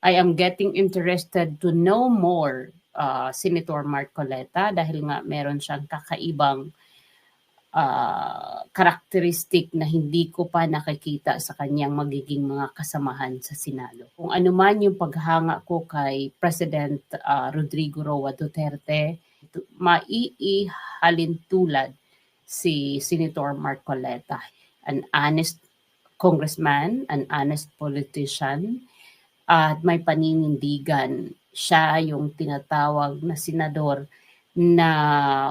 I am getting interested to know more uh, Senator Marcoleta dahil nga meron siyang kakaibang uh, karakteristik na hindi ko pa nakikita sa kanyang magiging mga kasamahan sa Senado. Kung ano man yung paghanga ko kay President uh, Rodrigo Roa Duterte, maiihalin tulad si Senator Marcoleta, an honest congressman, an honest politician, at may paninindigan. Siya yung tinatawag na senador na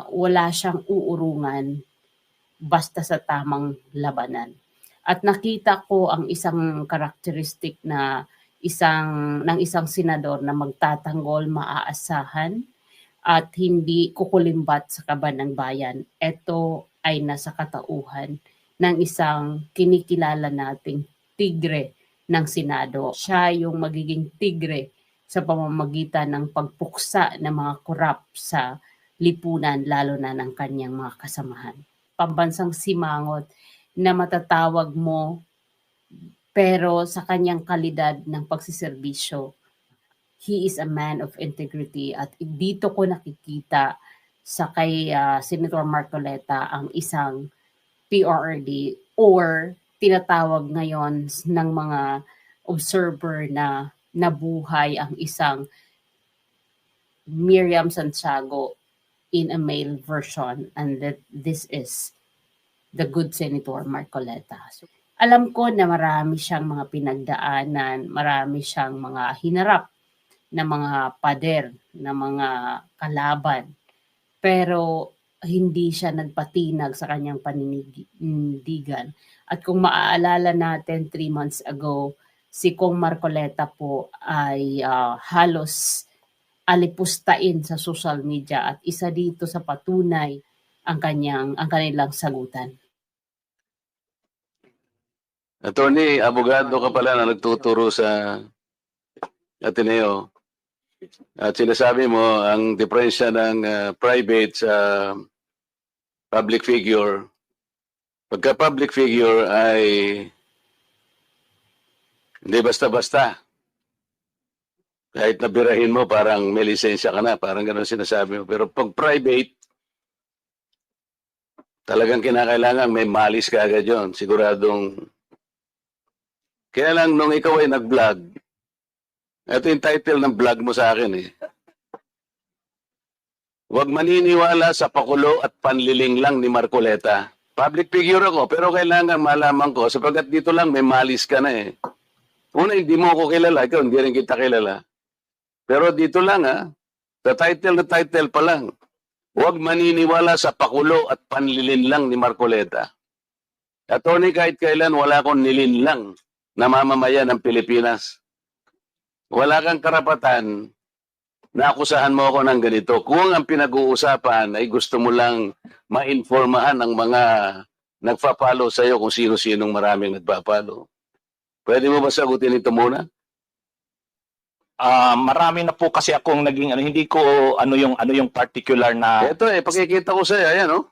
wala siyang uurungan basta sa tamang labanan. At nakita ko ang isang karakteristik na isang ng isang senador na magtatanggol, maaasahan at hindi kukulimbat sa kaban ng bayan. Ito ay nasa katauhan ng isang kinikilala nating tigre ng Senado. Siya yung magiging tigre sa pamamagitan ng pagpuksa ng mga korap sa lipunan lalo na ng kanyang mga kasamahan. Pambansang simangot na matatawag mo pero sa kanyang kalidad ng pagsiservisyo, he is a man of integrity at dito ko nakikita sa kay ah, Senator Marcoleta ang isang PRRD or tinatawag ngayon ng mga observer na nabuhay ang isang Miriam Santiago in a male version and that this is the good Senator Marcoleta. So, alam ko na marami siyang mga pinagdaanan, marami siyang mga hinarap na mga pader, na mga kalaban. Pero hindi siya nagpatinag sa kanyang paninindigan. At kung maaalala natin, three months ago, si Kong Marcoleta po ay ah, halos alipustain sa social media at isa dito sa patunay ang kanyang ang kanilang sagutan. Attorney, abogado ka pala na nagtuturo sa Ateneo. At sinasabi mo, ang diferensya ng ah, private sa public figure, pagka public figure ay hindi basta-basta. Kahit nabirahin mo, parang may lisensya ka na, parang ganun sinasabi mo. Pero pag private, talagang kinakailangan may malis ka agad yun. Siguradong kaya lang nung ikaw ay nag-vlog, ito yung title ng vlog mo sa akin eh. Huwag maniniwala sa pakulo at panliling lang ni Marcoleta. Public figure ako, pero kailangan malaman ko sapagkat dito lang may malis ka na eh. Una, hindi mo ako kilala, ikaw hindi rin kita kilala. Pero dito lang ha, sa title na title pa lang, huwag maniniwala sa pakulo at panlilin lang ni Marcoleta. Attorney, kahit kailan wala akong nilinlang na mamamayan ng Pilipinas. Wala kang karapatan na akusahan mo ako ng ganito. Kung ang pinag-uusapan ay gusto mo lang mainformahan ang mga nagpa-follow sa iyo kung sino-sinong maraming nagpa-follow. Pwede mo ba sagutin ito muna? Ah, marami na po kasi akong naging ano hindi ko ano yung ano yung particular na Ito eh, pakikita ko sa iyo, ayan oh.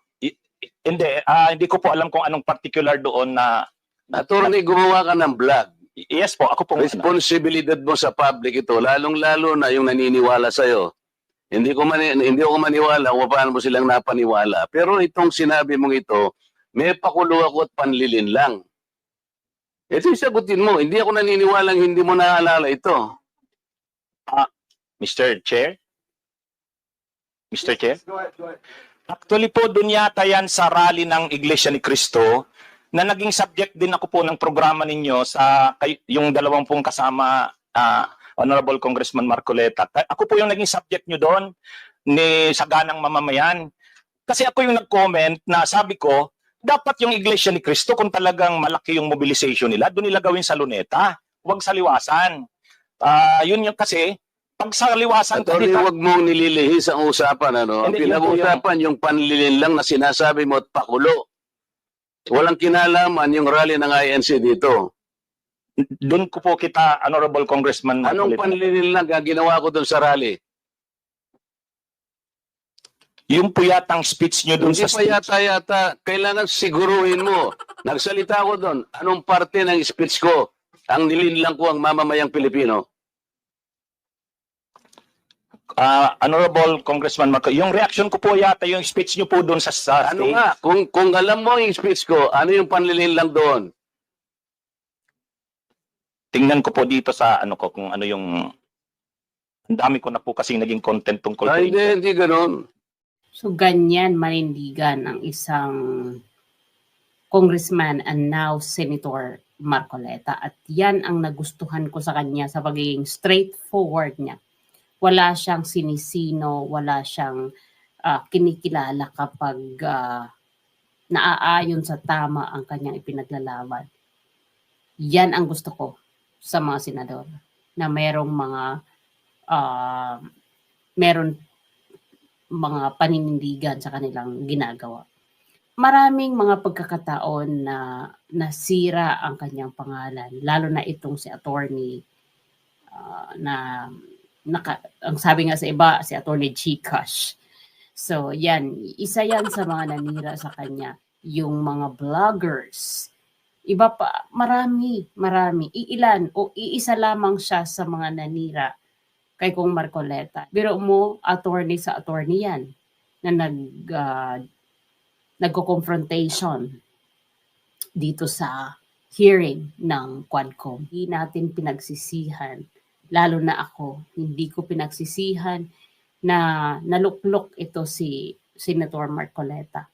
hindi ah, hindi ko po alam kung anong particular doon na Attorney, gumawa ka ng vlog. Yes po ako po Responsibilidad mo sa public ito, lalong-lalo na yung naniniwala sa iyo. Hindi ko mani, hindi ako maniwala kung paano mo silang napaniwala. Pero itong sinabi mong ito, may pakulo ako at panlilin lang. Ito yung sagutin mo. Hindi ako naniniwalang hindi mo naalala ito. Mr. Chair Mr. Chair Actually po doon yata yan sa rally ng Iglesia ni Cristo na naging subject din ako po ng programa ninyo sa kay, yung dalawang pong kasama ah, Honorable Congressman Marcoleta. Ako po yung naging subject nyo doon ni Saganang Mamamayan. Kasi ako yung nag-comment na sabi ko, dapat yung Iglesia ni Cristo kung talagang malaki yung mobilization nila, doon nila gawin sa luneta, huwag sa liwasan. Ah, yun yung kasi, pag sa liwasan Attorney, kasi- huwag mong nililihis ang usapan. Ano? Ang Hindi, yun po pinag-uusapan yung panlilin lang na sinasabi mo at pakulo. Walang kinalaman yung rally ng INC dito. doon ko po kita, Honorable Congressman Anong Marcoleta. panlilin lang ang ginawa ko doon sa rally? Yung po yatang speech nyo doon Hindi sa pa yata-yata, kailangan siguruhin mo. Nagsalita ko doon, anong parte ng speech ko ang nilinlang ko ang mamamayang Pilipino? Ah, Honorable Congressman Marco, yung reaction ko po yata yung speech niyo po doon sa, sa Ano stage. nga, kung, kung alam mo yung speech ko, ano yung panlilin lang doon? Tingnan ko po dito sa ano ko kung ano yung ang dami ko na po kasing naging content tungkol Ay, po hindi, hindi ganun. So ganyan manindigan ang isang congressman and now Senator Marcoleta. At yan ang nagustuhan ko sa kanya sa pagiging straightforward niya. Wala siyang sinisino, wala siyang ah, kinikilala kapag ah, naaayon sa tama ang kanyang ipinaglalaban. Yan ang gusto ko sa mga senador na merong mga ah, meron mga paninindigan sa kanilang ginagawa. Maraming mga pagkakataon na nasira ang kanyang pangalan, lalo na itong si attorney ah, na naka, ang sabi nga sa iba, si attorney Gcash. So yan, isa yan sa mga nanira sa kanya, yung mga vloggers. Iba pa, marami, marami. Iilan o iisa lamang siya sa mga nanira kay Kong Marcoleta. Biro mo, attorney sa attorney yan na nag ah, nagko-confrontation dito sa hearing ng Quadcom. Hindi natin pinagsisihan, lalo na ako, hindi ko pinagsisihan na naluklok ito si Senator Marcoleta.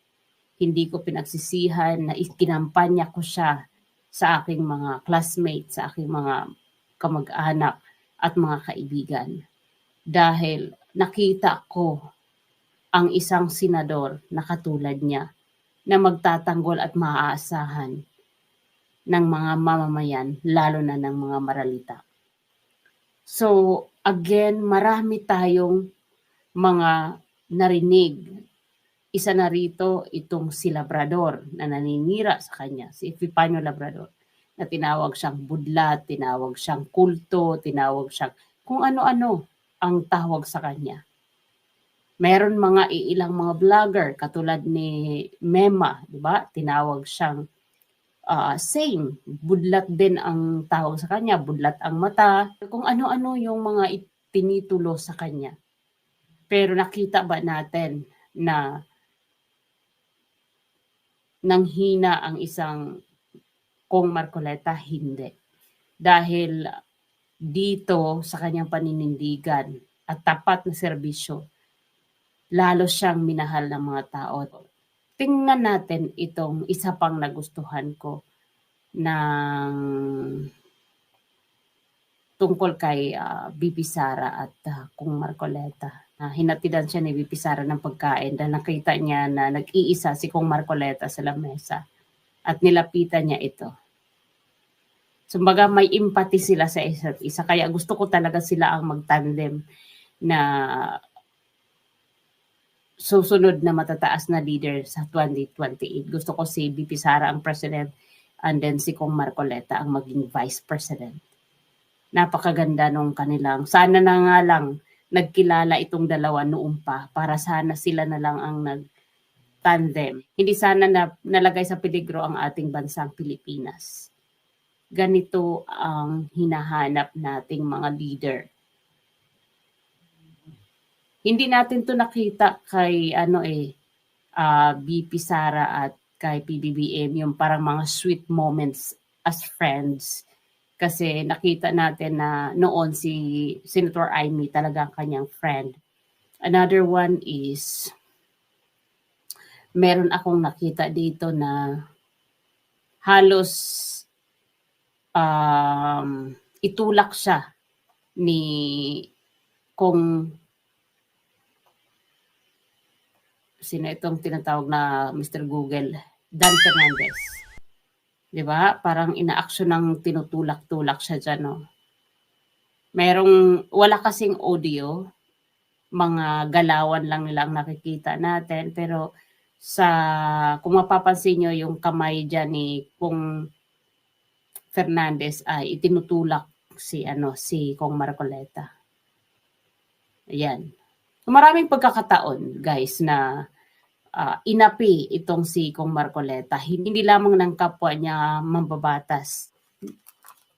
Hindi ko pinagsisihan na ikinampanya ko siya sa aking mga classmates, sa aking mga kamag-anak at mga kaibigan. Dahil nakita ko ang isang senador na katulad niya na magtatanggol at maaasahan ng mga mamamayan, lalo na ng mga maralita. So, again, marami tayong mga narinig. Isa na rito itong si Labrador na naninira sa kanya, si Epipanyo Labrador, na tinawag siyang budlat, tinawag siyang kulto, tinawag siyang kung ano-ano ang tawag sa kanya. Meron mga iilang mga vlogger katulad ni Mema, 'di ba? Tinawag siyang ah, same, budlat din ang tawag sa kanya, budlat ang mata, kung ano-ano yung mga itinitulo sa kanya. Pero nakita ba natin na nanghina ang isang Kong Marcoleta? Hindi. Dahil dito sa kanyang paninindigan at tapat na serbisyo, lalo siyang minahal ng mga tao. Tingnan natin itong isa pang nagustuhan ko ng tungkol kay ah, BP Sara at ah, Kung Marcoleta. Na hinatidan siya ni BP Sara ng pagkain dahil nakita niya na nag-iisa si Kung Marcoleta sa lamesa at nilapitan niya ito. Sumbaga may empathy sila sa isa't isa. Kaya gusto ko talaga sila ang magtandem na susunod na matataas na leader sa 2028. Gusto ko si BP Sara ang president and then si Kong Marcoleta ang maging vice president. Napakaganda nung kanilang. Sana na nga lang nagkilala itong dalawa noon pa para sana sila na lang ang nag tandem. Hindi sana na nalagay sa peligro ang ating bansang Pilipinas. Ganito ang hinahanap nating mga leader. Hindi natin to nakita kay ano eh ah, BP Sara at kay PBBM yung parang mga sweet moments as friends kasi nakita natin na noon si Senator Amy talaga ang kanyang friend. Another one is meron akong nakita dito na halos um, itulak siya ni kung sino itong tinatawag na Mr. Google, Dan Fernandez. 'Di ba? Parang ina-action ng tinutulak-tulak siya diyan, no. Merong wala kasing audio, mga galawan lang nila ang nakikita natin pero sa kung mapapansin niyo yung kamay diyan ni kung Fernandez ay itinutulak si ano si Kong Marcoleta. Ayan. Maraming pagkakataon guys na ah, inapi itong si Kong Marcoleta. Hindi lamang ng kapwa niya mambabatas.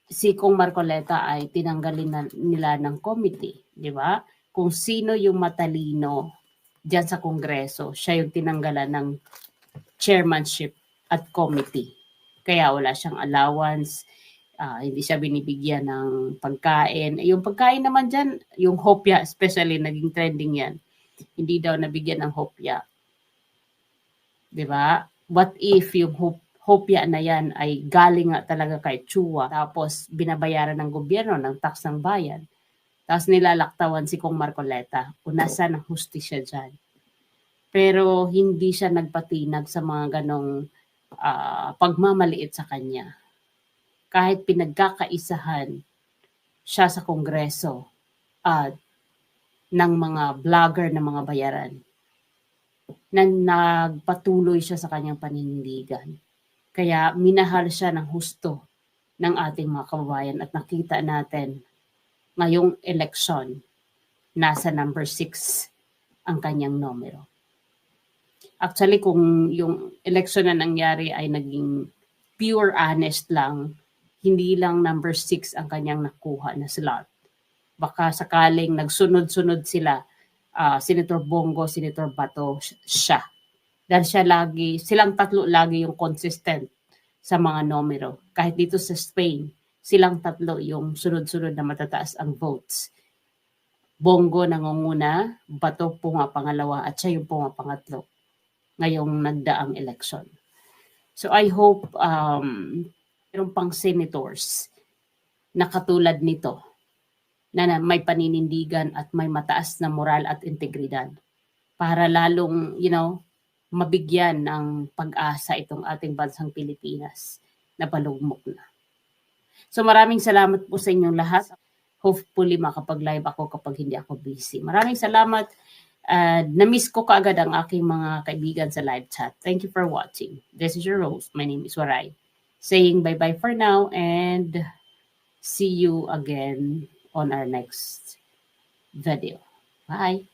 Si Kong Marcoleta ay tinanggalin na, nila ng committee, di ba? kung sino yung matalino diyan sa Kongreso, siya yung tinanggalan ng chairmanship at committee. Kaya wala siyang allowance, ah, hindi siya binibigyan ng pagkain. Yung pagkain naman dyan, yung hopya especially, naging trending yan. Hindi daw nabigyan ng hopya. 'Di ba? What if yung hop, hopya na yan ay galing nga talaga kay Chua, tapos binabayaran ng gobyerno ng tax ng bayan, tapos nilalaktawan si Kong Marcoleta, unasa ng hustisya dyan. Pero hindi siya nagpatinag sa mga ganong ah, pagmamaliit sa kanya. Kahit pinagkakaisahan siya sa Kongreso at ng mga vlogger na mga bayaran na nagpatuloy siya sa kanyang paninindigan. Kaya minahal siya ng husto ng ating mga kababayan at nakita natin ngayong election nasa number 6 ang kanyang numero. Actually, kung yung election na nangyari ay naging pure honest lang, hindi lang number 6 ang kanyang nakuha na slot. Baka sakaling nagsunod-sunod sila, ah, Senator Bongo, Senator Bato, siya. Dahil siya lagi, silang tatlo lagi yung consistent sa mga numero. Kahit dito sa Spain, silang tatlo yung sunod-sunod na matataas ang votes. Bongo nangunguna, Bato pumapangalawa at siya yung pumapangatlo ngayong nagdaang election. So I hope um, meron pang senators na katulad nito na may paninindigan at may mataas na moral at integridad para lalong, you know, mabigyan ng pag-asa itong ating bansang Pilipinas na palugmok na. So maraming salamat po sa inyong lahat. Hopefully makapag-live ako kapag hindi ako busy. Maraming salamat. Uh, na-miss ko kaagad ang aking mga kaibigan sa live chat. Thank you for watching. This is your host. My name is Waray. Saying bye-bye for now and see you again on our next video. Bye.